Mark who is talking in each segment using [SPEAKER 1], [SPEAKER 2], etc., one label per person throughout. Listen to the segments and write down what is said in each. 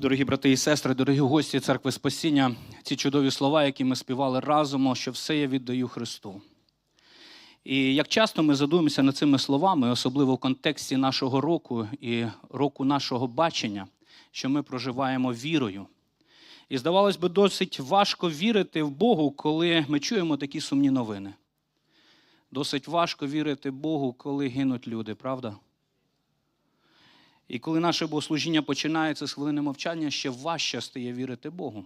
[SPEAKER 1] Дорогі брати і сестри, дорогі гості церкви Спасіння, ці чудові слова, які ми співали разом, що все я віддаю Христу. І як часто ми задумуємося над цими словами, особливо в контексті нашого року і року нашого бачення, що ми проживаємо вірою. І здавалось би, досить важко вірити в Богу, коли ми чуємо такі сумні новини. Досить важко вірити Богу, коли гинуть люди, правда? І коли наше богослужіння починається з хвилини мовчання, ще важче стає вірити Богу.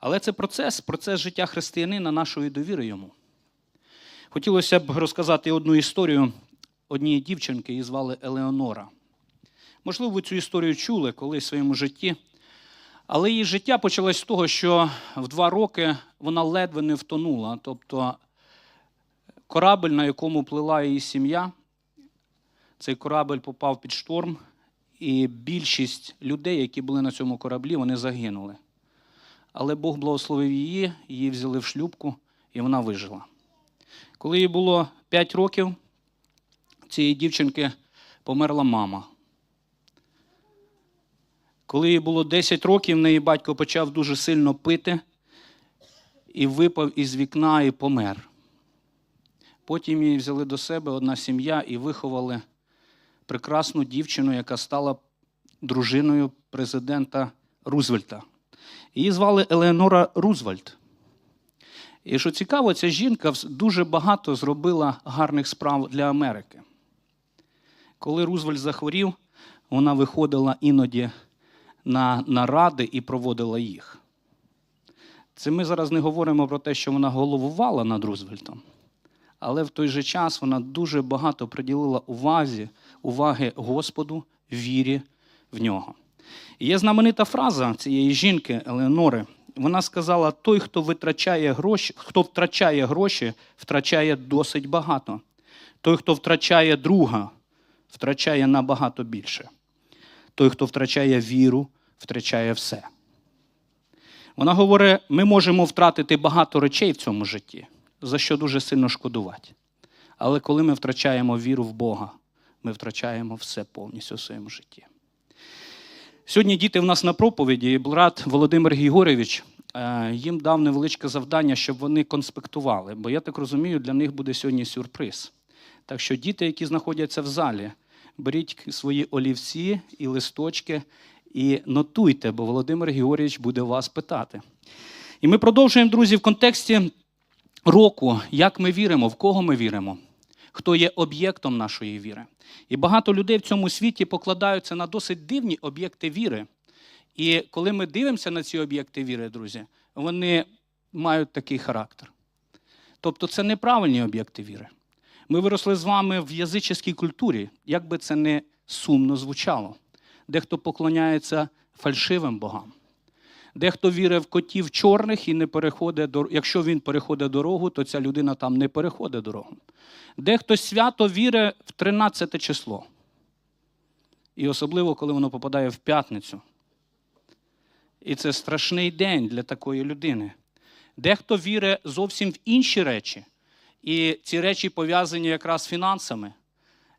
[SPEAKER 1] Але це процес, процес життя християнина, нашої довіри йому. Хотілося б розказати одну історію однієї дівчинки, її звали Елеонора. Можливо, ви цю історію чули колись в своєму житті. Але її життя почалось з того, що в два роки вона ледве не втонула. Тобто корабль, на якому плила її сім'я, цей корабль попав під шторм, і більшість людей, які були на цьому кораблі, вони загинули. Але Бог благословив її, її взяли в шлюбку, і вона вижила. Коли їй було 5 років, цієї дівчинки померла мама. Коли їй було 10 років, в неї батько почав дуже сильно пити і випав із вікна і помер. Потім її взяли до себе одна сім'я і виховали прекрасну дівчину, яка стала дружиною президента Рузвельта. Її звали Елеонора Рузвельт. І що цікаво, ця жінка дуже багато зробила гарних справ для Америки. Коли Рузвельт захворів, вона виходила іноді на наради і проводила їх. Це ми зараз не говоримо про те, що вона головувала над Рузвельтом, але в той же час вона дуже багато приділила увазі, уваги Господу, вірі в нього. Є знаменита фраза цієї жінки Елеонори. Вона сказала: той, хто витрачає гроші, хто втрачає гроші, втрачає досить багато. Той, хто втрачає друга, втрачає набагато більше. Той, хто втрачає віру, втрачає все. Вона говорить: ми можемо втратити багато речей в цьому житті, за що дуже сильно шкодувати. Але коли ми втрачаємо віру в Бога, ми втрачаємо все повністю в своєму житті. Сьогодні діти в нас на проповіді, і брат Володимир Григорьович їм дав невеличке завдання, щоб вони конспектували, бо я так розумію, для них буде сьогодні сюрприз. Так що діти, які знаходяться в залі, беріть свої олівці і листочки і нотуйте, бо Володимир Георгійович буде вас питати. І ми продовжуємо, друзі, в контексті року, як ми віримо, в кого ми віримо, хто є об'єктом нашої віри. І багато людей в цьому світі покладаються на досить дивні об'єкти віри. І коли ми дивимося на ці об'єкти віри, друзі, вони мають такий характер. Тобто це неправильні об'єкти віри. Ми виросли з вами в язичській культурі, як би це не сумно звучало. Дехто поклоняється фальшивим богам. Дехто вірить в котів чорних і не переходить до якщо він переходить дорогу, то ця людина там не переходить дорогу. Дехто свято вірить в 13 число. І особливо, коли воно попадає в п'ятницю. І це страшний день для такої людини. Дехто вірить зовсім в інші речі. І ці речі пов'язані якраз з фінансами.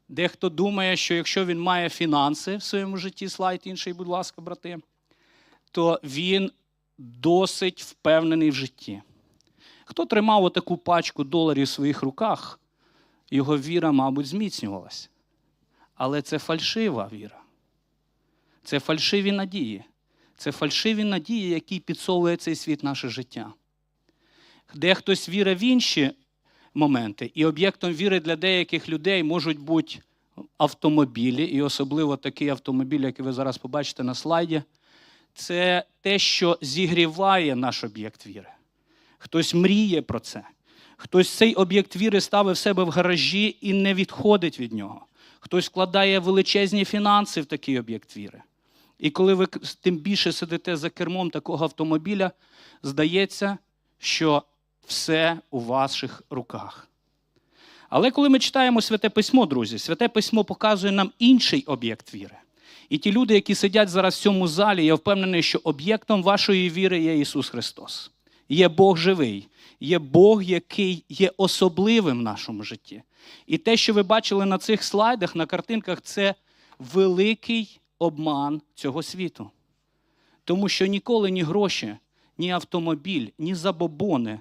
[SPEAKER 1] Дехто думає, що якщо він має фінанси в своєму житті, слайд інший, будь ласка, брати, то він досить впевнений в житті. Хто тримав отаку пачку доларів в своїх руках, його віра, мабуть, зміцнювалась. Але це фальшива віра. Це фальшиві надії. Це фальшиві надії, які підсовує цей світ наше життя. Де хтось вірить в інші моменти. І об'єктом віри для деяких людей можуть бути автомобілі, і особливо такий автомобіль, який ви зараз побачите на слайді. Це те, що зігріває наш об'єкт віри. Хтось мріє про це. Хтось цей об'єкт віри ставить в себе в гаражі і не відходить від нього. Хтось вкладає величезні фінанси в такий об'єкт віри. І коли ви тим більше сидите за кермом такого автомобіля, здається, що все у ваших руках. Але коли ми читаємо Святе Письмо, друзі, Святе Письмо показує нам інший об'єкт віри. І ті люди, які сидять зараз в цьому залі, я впевнений, що об'єктом вашої віри є Ісус Христос. Є Бог живий, є Бог, який є особливим в нашому житті. І те, що ви бачили на цих слайдах, на картинках, це великий обман цього світу. Тому що ніколи ні гроші, ні автомобіль, ні забобони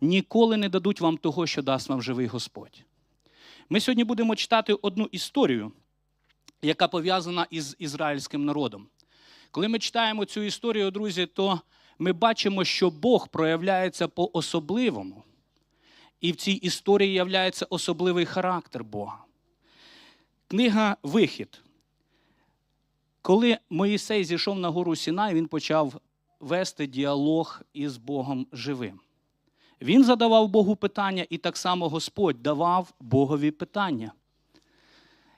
[SPEAKER 1] ніколи не дадуть вам того, що дасть вам живий Господь. Ми сьогодні будемо читати одну історію, яка пов'язана із ізраїльським народом. Коли ми читаємо цю історію, друзі, то ми бачимо, що Бог проявляється по-особливому. І в цій історії являється особливий характер Бога. Книга Вихід. Коли Моїсей зійшов на гору Сінай, він почав вести діалог із Богом живим. Він задавав Богу питання, і так само Господь давав Богові питання.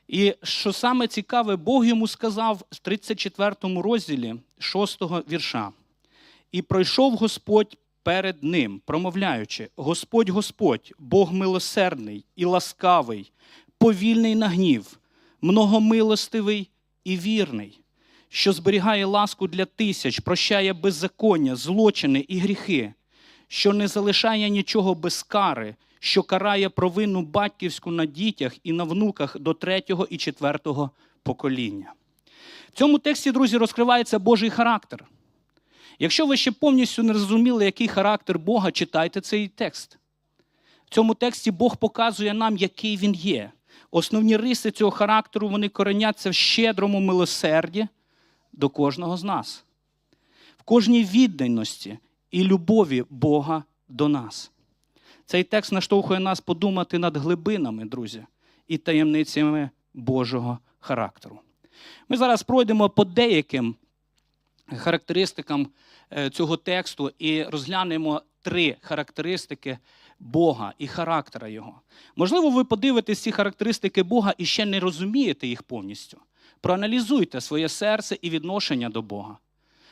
[SPEAKER 1] І що саме цікаве, Бог йому сказав в 34 розділі 6 вірша. І пройшов Господь перед ним, промовляючи: Господь Господь, Бог милосердний і ласкавий, повільний на гнів, многомилостивий і вірний, що зберігає ласку для тисяч, прощає беззаконня, злочини і гріхи, що не залишає нічого без кари, що карає провину батьківську на дітях і на внуках до третього і четвертого покоління. В цьому тексті, друзі, розкривається Божий характер. Якщо ви ще повністю не зрозуміли, який характер Бога, читайте цей текст. В цьому тексті Бог показує нам, який він є. Основні риси цього характеру вони кореняться в щедрому милосерді до кожного з нас, в кожній відданості і любові Бога до нас. Цей текст наштовхує нас подумати над глибинами, друзі, і таємницями Божого характеру. Ми зараз пройдемо по деяким характеристикам е, цього тексту і розглянемо три характеристики Бога і характера Його. Можливо, ви подивитесь ці характеристики Бога і ще не розумієте їх повністю. Проаналізуйте своє серце і відношення до Бога.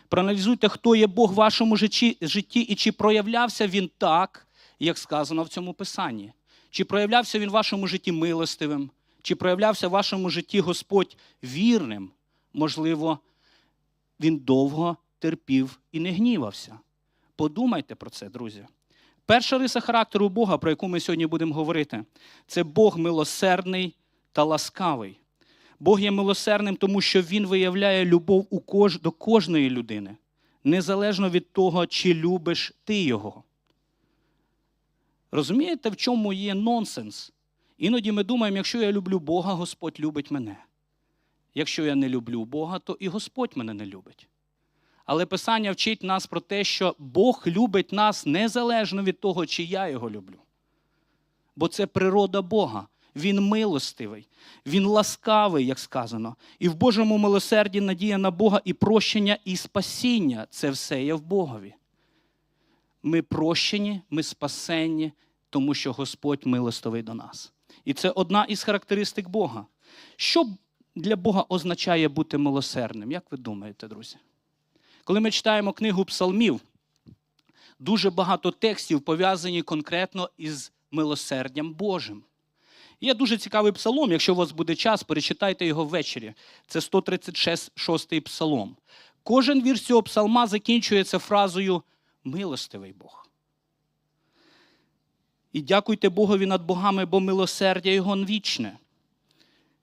[SPEAKER 1] Проаналізуйте, хто є Бог в вашому житті, житті і чи проявлявся Він так, як сказано в цьому писанні. Чи проявлявся він в вашому житті милостивим, чи проявлявся в вашому житті Господь вірним? Можливо, він довго терпів і не гнівався. Подумайте про це, друзі. Перша риса характеру Бога, про яку ми сьогодні будемо говорити, це Бог милосердний та ласкавий. Бог є милосердним, тому що Він виявляє любов до кожної людини, незалежно від того, чи любиш ти його. Розумієте, в чому є нонсенс? Іноді ми думаємо, якщо я люблю Бога, Господь любить мене. Якщо я не люблю Бога, то і Господь мене не любить. Але Писання вчить нас про те, що Бог любить нас незалежно від того, чи я його люблю. Бо це природа Бога. Він милостивий, він ласкавий, як сказано. І в Божому милосерді надія на Бога і прощення, і спасіння це все є в Богові. Ми прощені, ми спасенні, тому що Господь милостивий до нас. І це одна із характеристик Бога. Що для Бога означає бути милосердним? Як ви думаєте, друзі? Коли ми читаємо книгу Псалмів, дуже багато текстів пов'язані конкретно із милосердям Божим. Є дуже цікавий псалом, якщо у вас буде час, перечитайте його ввечері. Це 136 псалом. Кожен вірш цього псалма закінчується фразою милостивий Бог. І дякуйте Богові над богами, бо милосердя Його вічне.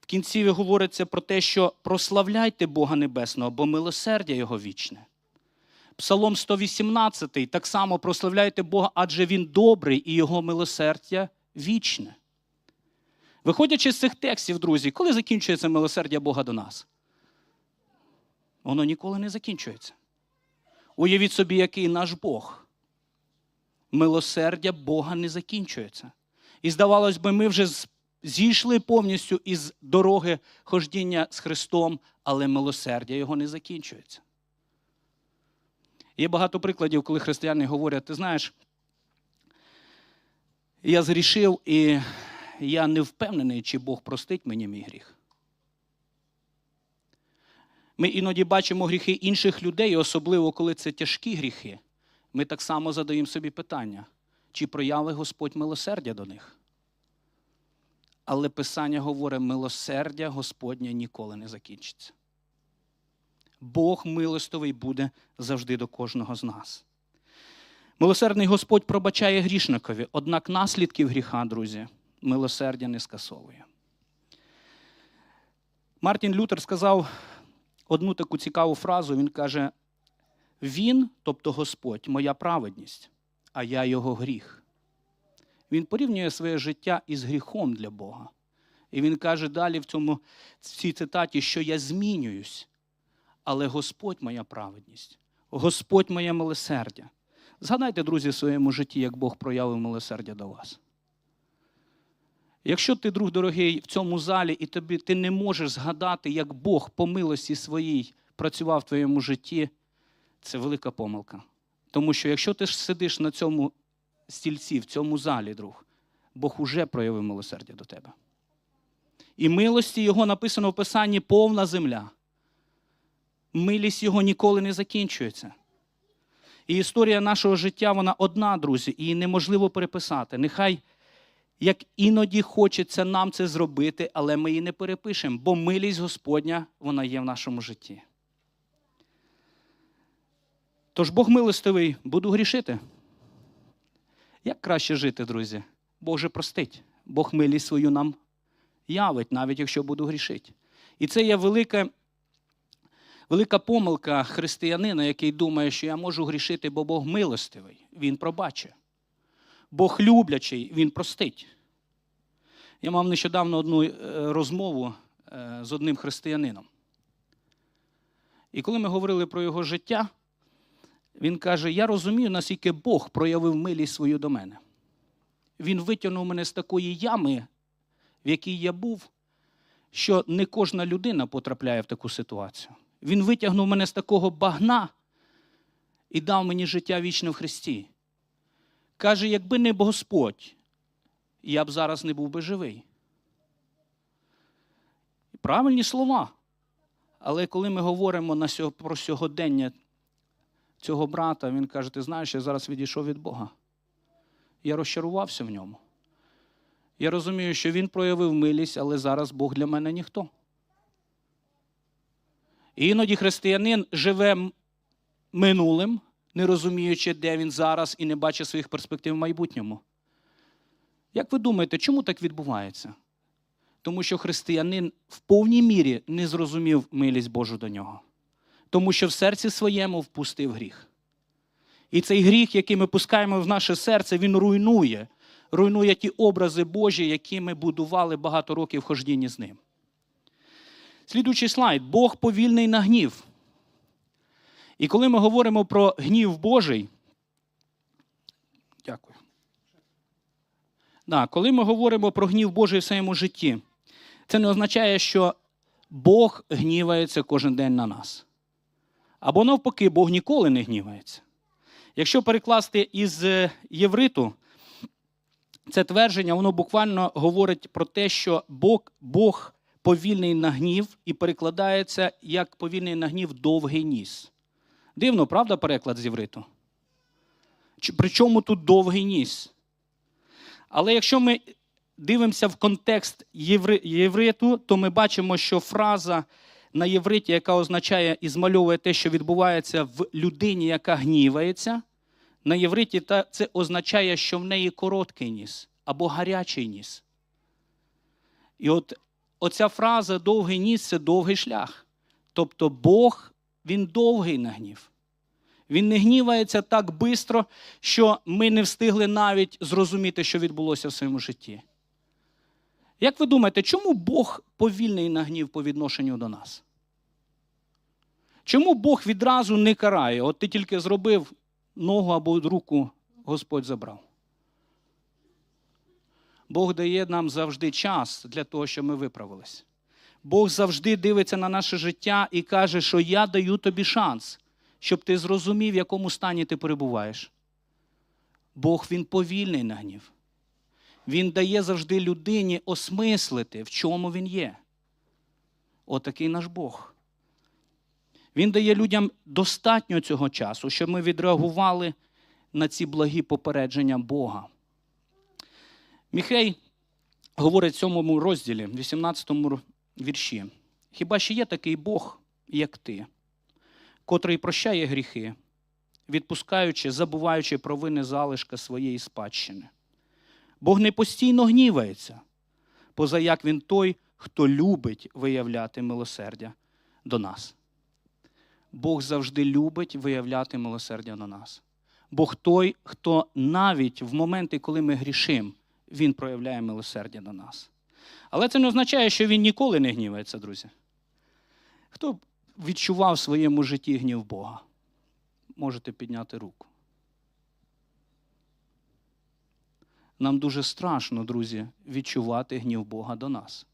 [SPEAKER 1] В кінці говориться про те, що прославляйте Бога Небесного, бо милосердя Його вічне. Псалом 118 так само прославляйте Бога, адже Він добрий і Його милосердя вічне. Виходячи з цих текстів, друзі, коли закінчується милосердя Бога до нас? Воно ніколи не закінчується. Уявіть собі, який наш Бог. Милосердя Бога не закінчується. І здавалось би, ми вже зійшли повністю із дороги хождіння з Христом, але милосердя його не закінчується. Є багато прикладів, коли християни говорять, ти знаєш, я зрішив, і я не впевнений, чи Бог простить мені мій гріх. Ми іноді бачимо гріхи інших людей, особливо коли це тяжкі гріхи. Ми так само задаємо собі питання, чи прояви Господь милосердя до них. Але Писання говорить, милосердя Господнє ніколи не закінчиться. Бог милостивий буде завжди до кожного з нас. Милосердний Господь пробачає грішникові, однак наслідків гріха, друзі, милосердя не скасовує. Мартін Лютер сказав одну таку цікаву фразу. Він каже: Він, тобто Господь, моя праведність, а я його гріх. Він порівнює своє життя із гріхом для Бога. І він каже далі в цьому, в цій цитаті, що я змінююсь, але Господь моя праведність, Господь моє милосердя. Згадайте, друзі, в своєму житті, як Бог проявив милосердя до вас. Якщо ти, друг дорогий, в цьому залі і тобі ти не можеш згадати, як Бог по милості своїй працював в твоєму житті, це велика помилка. Тому що якщо ти ж сидиш на цьому стільці, в цьому залі, друг, Бог уже проявив милосердя до тебе. І милості Його написано в Писанні повна земля. Милість Його ніколи не закінчується. І історія нашого життя, вона одна, друзі, і неможливо переписати. Нехай як іноді хочеться нам це зробити, але ми її не перепишемо, бо милість Господня вона є в нашому житті. Тож Бог милостивий, буду грішити. Як краще жити, друзі? Бог же простить. Бог милість свою нам явить, навіть якщо буду грішити. І це є велика, велика помилка християнина, який думає, що я можу грішити, бо Бог милостивий, Він пробачить. Бог люблячий, Він простить. Я мав нещодавно одну е, розмову е, з одним християнином. І коли ми говорили про його життя, він каже: Я розумію, наскільки Бог проявив милість свою до мене. Він витягнув мене з такої ями, в якій я був, що не кожна людина потрапляє в таку ситуацію. Він витягнув мене з такого багна і дав мені життя вічне в Христі. Каже, якби не Господь, я б зараз не був би живий. Правильні слова. Але коли ми говоримо про сьогодення цього брата, він каже: ти знаєш, я зараз відійшов від Бога. Я розчарувався в ньому. Я розумію, що він проявив милість, але зараз Бог для мене ніхто. І іноді християнин живе минулим, не розуміючи, де він зараз, і не бачить своїх перспектив в майбутньому. Як ви думаєте, чому так відбувається? Тому що християнин в повній мірі не зрозумів милість Божу до нього. Тому що в серці своєму впустив гріх. І цей гріх, який ми пускаємо в наше серце, він руйнує, руйнує ті образи Божі, які ми будували багато років в хождінні з ним. Слідуючий слайд. Бог повільний на гнів. І коли ми говоримо про гнів Божий, дякую. Да, коли ми говоримо про гнів Божий в своєму житті, це не означає, що Бог гнівається кожен день на нас. Або навпаки, Бог ніколи не гнівається. Якщо перекласти із е, євриту, це твердження, воно буквально говорить про те, що Бог, Бог повільний на гнів і перекладається як повільний на гнів довгий ніс. Дивно, правда, переклад з євриту? Причому тут довгий ніс? Але якщо ми дивимося в контекст єври- євриту, то ми бачимо, що фраза на євриті, яка означає і змальовує те, що відбувається в людині, яка гнівається, на євриті це означає, що в неї короткий ніс або гарячий ніс. І от оця фраза довгий ніс це довгий шлях. Тобто Бог, він довгий на гнів. Він не гнівається так бистро, що ми не встигли навіть зрозуміти, що відбулося в своєму житті. Як ви думаєте, чому Бог повільний на гнів по відношенню до нас? Чому Бог відразу не карає? От ти тільки зробив ногу або руку, Господь забрав. Бог дає нам завжди час для того, щоб ми виправились. Бог завжди дивиться на наше життя і каже, що я даю тобі шанс, щоб ти зрозумів, в якому стані ти перебуваєш. Бог він повільний на гнів. Він дає завжди людині осмислити, в чому він є. Отакий наш Бог. Він дає людям достатньо цього часу, щоб ми відреагували на ці благі попередження Бога. Міхей говорить в цьому розділі, 18 вірші. Хіба ще є такий Бог, як ти, котрий прощає гріхи, відпускаючи, забуваючи провини залишка своєї спадщини? Бог не постійно гнівається, поза як він той, хто любить виявляти милосердя до нас. Бог завжди любить виявляти милосердя на нас. Бог той, хто навіть в моменти, коли ми грішимо, Він проявляє милосердя на нас. Але це не означає, що він ніколи не гнівається, друзі. Хто відчував в своєму житті гнів Бога? Можете підняти руку. Нам дуже страшно, друзі, відчувати гнів Бога до нас.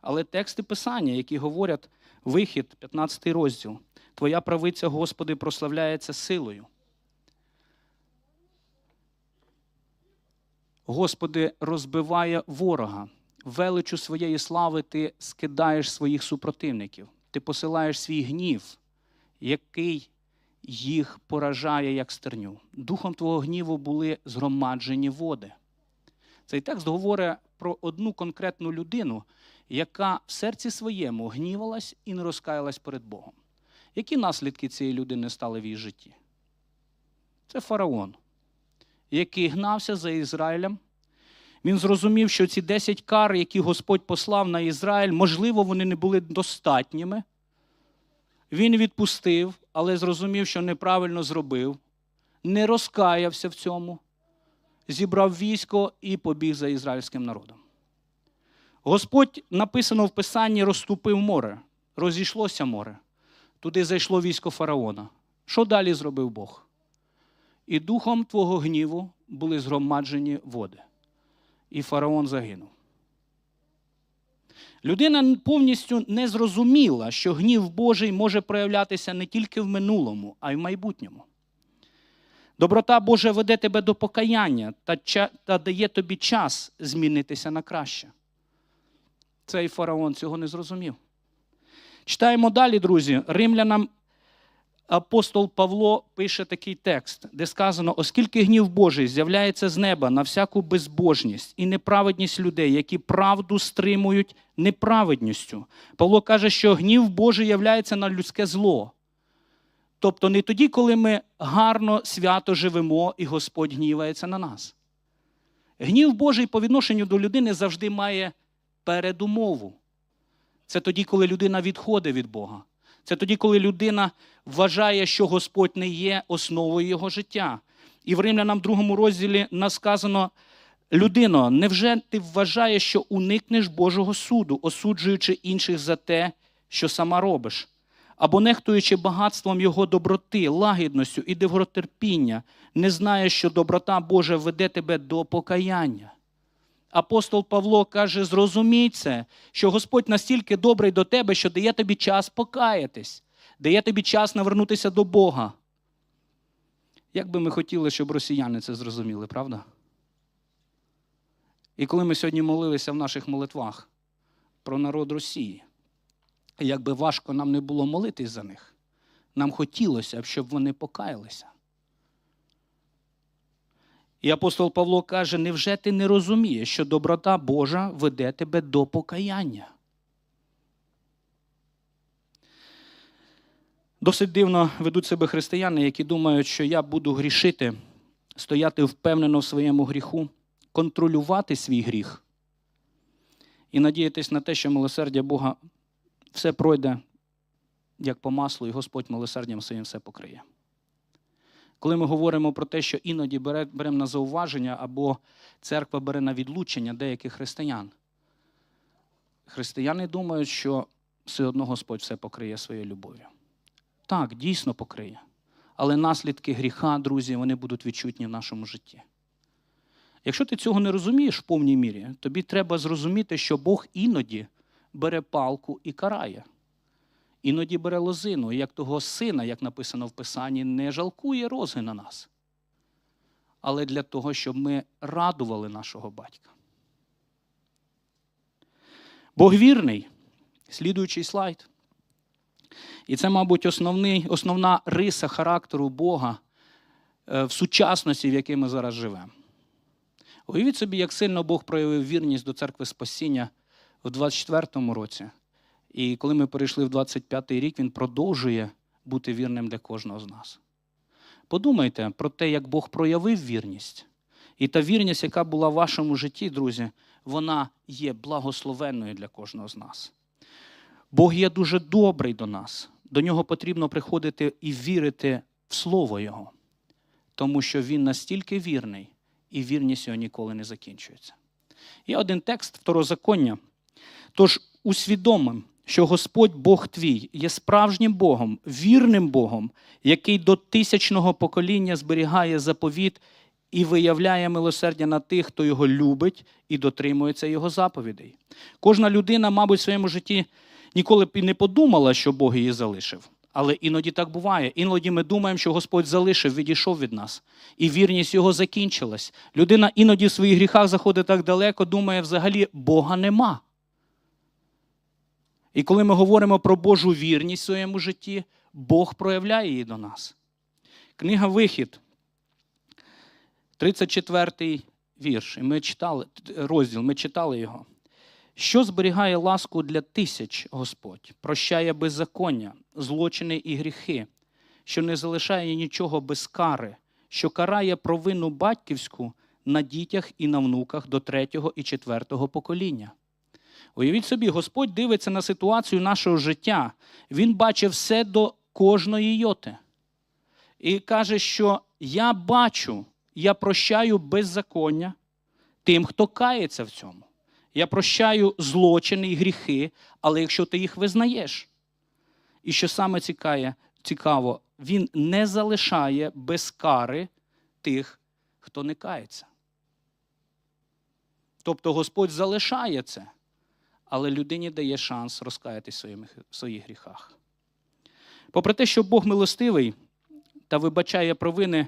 [SPEAKER 1] Але тексти Писання, які говорять вихід, 15 розділ, Твоя правиця, Господи, прославляється силою. Господи, розбиває ворога. Величу своєї слави ти скидаєш своїх супротивників. Ти посилаєш свій гнів, який їх поражає, як стерню. Духом твого гніву були згромаджені води. Цей текст говорить про одну конкретну людину, яка в серці своєму гнівалась і не розкаялась перед Богом. Які наслідки цієї людини стали в її житті? Це фараон, який гнався за Ізраїлем. Він зрозумів, що ці 10 кар, які Господь послав на Ізраїль, можливо, вони не були достатніми. Він відпустив, але зрозумів, що неправильно зробив, не розкаявся в цьому, зібрав військо і побіг за ізраїльським народом. Господь написано в Писанні розступив море, розійшлося море. Туди зайшло військо фараона. Що далі зробив Бог? І духом твого гніву були згромаджені води. І фараон загинув. Людина повністю не зрозуміла, що гнів Божий може проявлятися не тільки в минулому, а й в майбутньому. Доброта Божа веде тебе до покаяння та, та дає тобі час змінитися на краще. Цей фараон цього не зрозумів. Читаємо далі, друзі. Римлянам апостол Павло пише такий текст, де сказано: оскільки гнів Божий з'являється з неба на всяку безбожність і неправедність людей, які правду стримують неправедністю. Павло каже, що гнів Божий являється на людське зло. Тобто не тоді, коли ми гарно свято живемо і Господь гнівається на нас. Гнів Божий по відношенню до людини завжди має передумову. Це тоді, коли людина відходить від Бога. Це тоді, коли людина вважає, що Господь не є основою його життя. І в Римлянам другому розділі нас сказано: людино, невже ти вважаєш, що уникнеш Божого суду, осуджуючи інших за те, що сама робиш? Або нехтуючи багатством його доброти, лагідністю і довготерпіння, не знаєш, що доброта Божа веде тебе до покаяння. Апостол Павло каже: зрозумій це, що Господь настільки добрий до тебе, що дає тобі час покаятись, дає тобі час навернутися до Бога. Як би ми хотіли, щоб росіяни це зрозуміли, правда? І коли ми сьогодні молилися в наших молитвах про народ Росії, як би важко нам не було молитись за них, нам хотілося б, щоб вони покаялися. І апостол Павло каже: невже ти не розумієш, що доброта Божа веде тебе до покаяння? Досить дивно ведуть себе християни, які думають, що я буду грішити, стояти впевнено в своєму гріху, контролювати свій гріх і надіятись на те, що милосердя Бога все пройде як по маслу, і Господь милосердям своїм все покриє. Коли ми говоримо про те, що іноді беремо на зауваження або церква бере на відлучення деяких християн, християни думають, що все одно Господь все покриє своєю любов'ю. Так, дійсно покриє. Але наслідки гріха, друзі, вони будуть відчутні в нашому житті. Якщо ти цього не розумієш в повній мірі, тобі треба зрозуміти, що Бог іноді бере палку і карає. Іноді бере лозину, і як того сина, як написано в Писанні, не жалкує розги на нас. Але для того, щоб ми радували нашого батька. Бог вірний, слідуючий слайд. І це, мабуть, основний, основна риса характеру Бога е, в сучасності, в якій ми зараз живемо. Уявіть собі, як сильно Бог проявив вірність до церкви спасіння в 24-му році. І коли ми перейшли в 25-й рік, він продовжує бути вірним для кожного з нас. Подумайте про те, як Бог проявив вірність. І та вірність, яка була в вашому житті, друзі, вона є благословенною для кожного з нас. Бог є дуже добрий до нас. до нього потрібно приходити і вірити в Слово Його, тому що Він настільки вірний, і вірність його ніколи не закінчується. Є один текст второзаконня. Тож усвідомим, що Господь Бог твій є справжнім Богом, вірним Богом, який до тисячного покоління зберігає заповіт і виявляє милосердя на тих, хто його любить і дотримується його заповідей. Кожна людина, мабуть, в своєму житті ніколи б і не подумала, що Бог її залишив. Але іноді так буває. Іноді ми думаємо, що Господь залишив, відійшов від нас, і вірність його закінчилась. Людина іноді в своїх гріхах заходить так далеко, думає, взагалі Бога нема. І коли ми говоримо про Божу вірність в своєму житті, Бог проявляє її до нас. Книга Вихід, 34 вірш. І ми читали розділ, ми читали його. Що зберігає ласку для тисяч Господь, прощає беззаконня, злочини і гріхи, що не залишає нічого без кари, що карає провину батьківську на дітях і на внуках до третього і четвертого покоління. Уявіть собі, Господь дивиться на ситуацію нашого життя. Він бачить все до кожної йоти. І каже, що я бачу, я прощаю беззаконня тим, хто кається в цьому. Я прощаю злочини і гріхи, але якщо ти їх визнаєш. І що саме цікаво, він не залишає без кари тих, хто не кається. Тобто Господь залишає це, але людині дає шанс розкаятись в своїх гріхах. Попри те, що Бог милостивий та вибачає провини,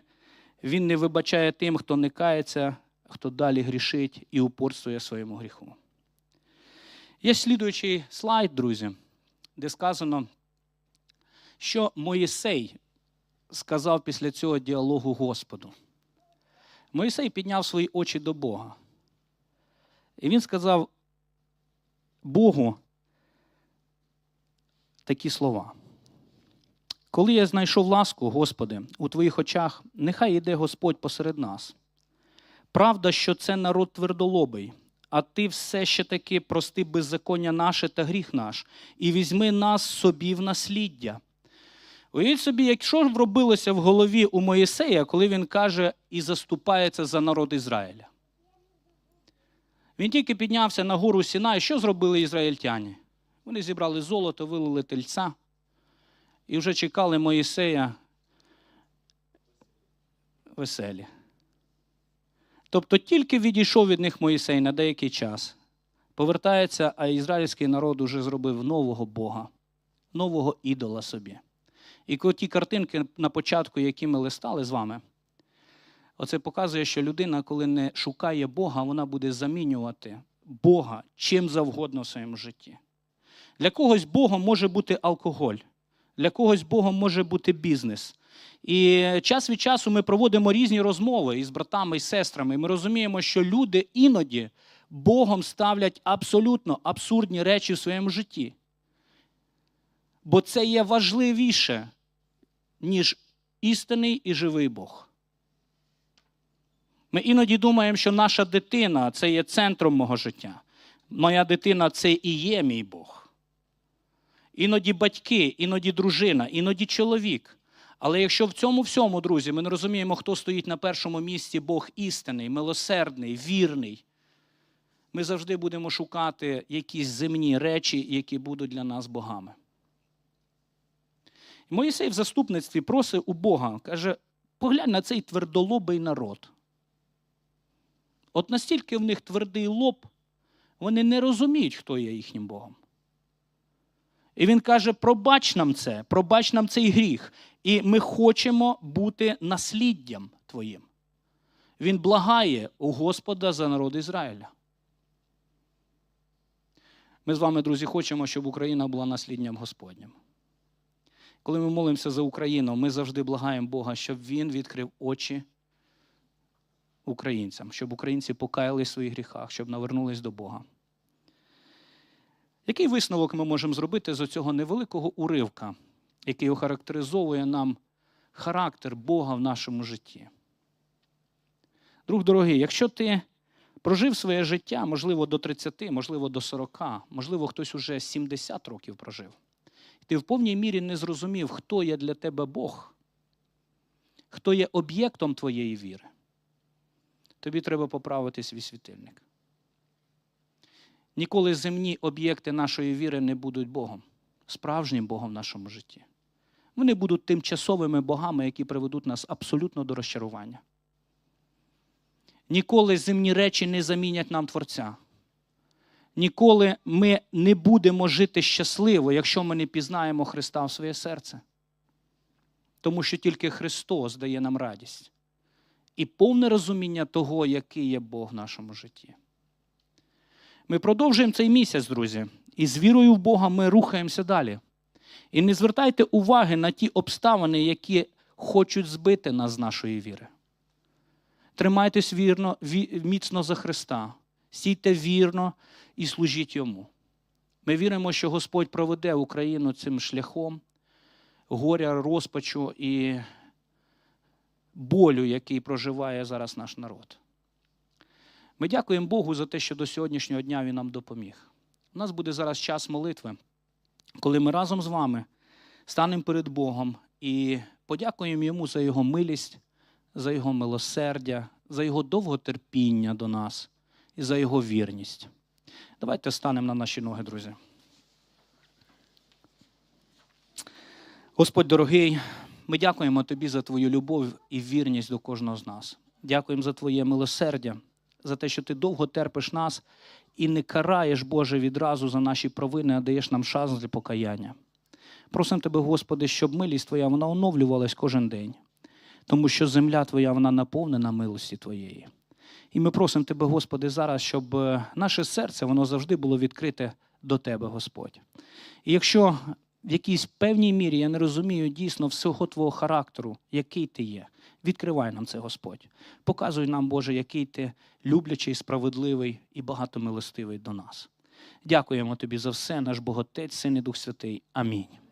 [SPEAKER 1] Він не вибачає тим, хто не кається, хто далі грішить і упорствує своєму гріху. Є слідуючий слайд, друзі, де сказано, що Моїсей сказав після цього діалогу Господу. Моїсей підняв свої очі до Бога. І він сказав Богу такі слова. Коли я знайшов ласку, Господи, у Твоїх очах, нехай іде Господь посеред нас. Правда, що це народ твердолобий, а ти все ще таки прости беззаконня наше та гріх наш, і візьми нас собі в насліддя. Уявіть собі, якщо ж робилося в голові у Моїсея, коли він каже і заступається за народ Ізраїля. Він тільки піднявся на гору Сінай, що зробили ізраїльтяни? Вони зібрали золото, вилили тельця і вже чекали Моїсея веселі. Тобто тільки відійшов від них Моїсей на деякий час, повертається, а ізраїльський народ уже зробив нового Бога, нового ідола собі. І ті картинки на початку, які ми листали з вами, оце показує, що людина, коли не шукає Бога, вона буде замінювати Бога чим завгодно в своєму житті. Для когось Богом може бути алкоголь, для когось Богом може бути бізнес. І час від часу ми проводимо різні розмови із братами і сестрами. І ми розуміємо, що люди іноді Богом ставлять абсолютно абсурдні речі в своєму житті. Бо це є важливіше, ніж істинний і живий Бог. Ми іноді думаємо, що наша дитина це є центром мого життя. Моя дитина це і є мій Бог. Іноді батьки, іноді дружина, іноді чоловік. Але якщо в цьому всьому, друзі, ми не розуміємо, хто стоїть на першому місці, Бог істинний, милосердний, вірний, ми завжди будемо шукати якісь земні речі, які будуть для нас богами. Моїсей в заступництві просить у Бога, каже: поглянь на цей твердолобий народ. От настільки в них твердий лоб, вони не розуміють, хто є їхнім Богом. І він каже: пробач нам це, пробач нам цей гріх. І ми хочемо бути насліддям Твоїм. Він благає у Господа за народ Ізраїля. Ми з вами, друзі, хочемо, щоб Україна була наслідням Господнім. Коли ми молимося за Україну, ми завжди благаємо Бога, щоб Він відкрив очі українцям, щоб українці покаялись в своїх гріхах, щоб навернулись до Бога. Який висновок ми можемо зробити з цього невеликого уривка, який охарактеризовує нам характер Бога в нашому житті? Друг дорогий, якщо ти прожив своє життя, можливо, до 30, можливо, до 40, можливо, хтось уже 70 років прожив, і ти в повній мірі не зрозумів, хто є для тебе Бог, хто є об'єктом твоєї віри, тобі треба поправити свій світильник. Ніколи земні об'єкти нашої віри не будуть Богом, справжнім Богом в нашому житті. Вони будуть тимчасовими богами, які приведуть нас абсолютно до розчарування. Ніколи земні речі не замінять нам Творця. Ніколи ми не будемо жити щасливо, якщо ми не пізнаємо Христа в своє серце. Тому що тільки Христос дає нам радість і повне розуміння того, який є Бог в нашому житті. Ми продовжуємо цей місяць, друзі, і з вірою в Бога ми рухаємося далі. І не звертайте уваги на ті обставини, які хочуть збити нас з нашої віри. Тримайтесь вірно, ві- міцно за Христа, стійте вірно і служіть Йому. Ми віримо, що Господь проведе Україну цим шляхом горя, розпачу і болю, який проживає зараз наш народ. Ми дякуємо Богу за те, що до сьогоднішнього дня Він нам допоміг. У нас буде зараз час молитви, коли ми разом з вами станемо перед Богом і подякуємо Йому за Його милість, за Його милосердя, за Його довготерпіння до нас і за Його вірність. Давайте станемо на наші ноги, друзі. Господь дорогий, ми дякуємо Тобі за Твою любов і вірність до кожного з нас. Дякуємо за Твоє милосердя, за те, що Ти довго терпиш нас і не караєш, Боже, відразу за наші провини, а даєш нам шанс для покаяння. Просимо Тебе, Господи, щоб милість Твоя вона оновлювалась кожен день, тому що земля Твоя вона наповнена милості Твоєї. І ми просимо Тебе, Господи, зараз, щоб е, наше серце воно завжди було відкрите до Тебе, Господь. І якщо в якійсь певній мірі я не розумію дійсно всього Твого характеру, який ти є, відкривай нам це, Господь. Показуй нам, Боже, який ти люблячий, справедливий і багатомилостивий до нас. Дякуємо Тобі за все, наш Боготець, Син і Дух Святий. Амінь.